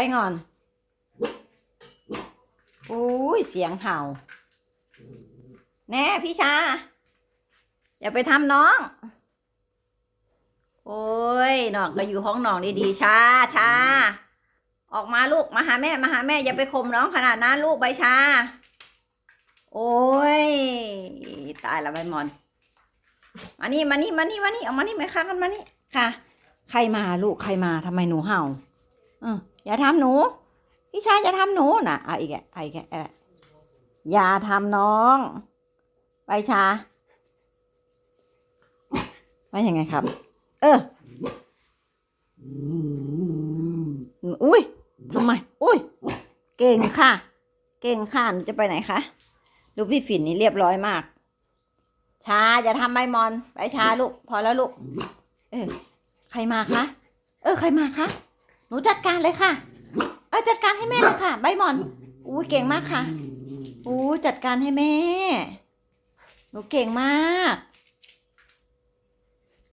ไปงอน โอ้ย เสียงเห่า แน่พี่ชา อย่าไปทำน้อง โอ้ยน้องก็อยู่ห้องน้องดีๆชาชาออกมาลูกมาหาแม่มาหาแม่อย่าไปข่มน้องขนาดนั้นลูกใบชา โอ้ย ตายละใบมอน มานี่มานี่มานี่มานี่เอามานี่ไหมคะกันมานี่ค่ะ ใครมาลูกใครมาทำไมหนูเห่า เอออย่าทำหนู พี่ชายอย่าทำหนูนะเอาอีกแกเอาอีกแกอาอีกแกอย่าทำน้องใบชาว่ายังไงครับ เออ อุ้ยทำไม อุ้ย เก่งค่ะ เก่งค่ะหนูจะไปไหนคะ ดูพี่ฝิ่นนี่เรียบร้อยมาก ชาอย่าทำใบมอน ไปชาลูก พอแล้วลูก เออ ใครมาคะ เออ ใครมาคะ หนูจัดการเลยค่ะ เออจัดการให้แม่เลยค่ะ ใบหมอน อู้เก่งมากค่ะ อู้จัดการให้แม่ หนูเก่งมาก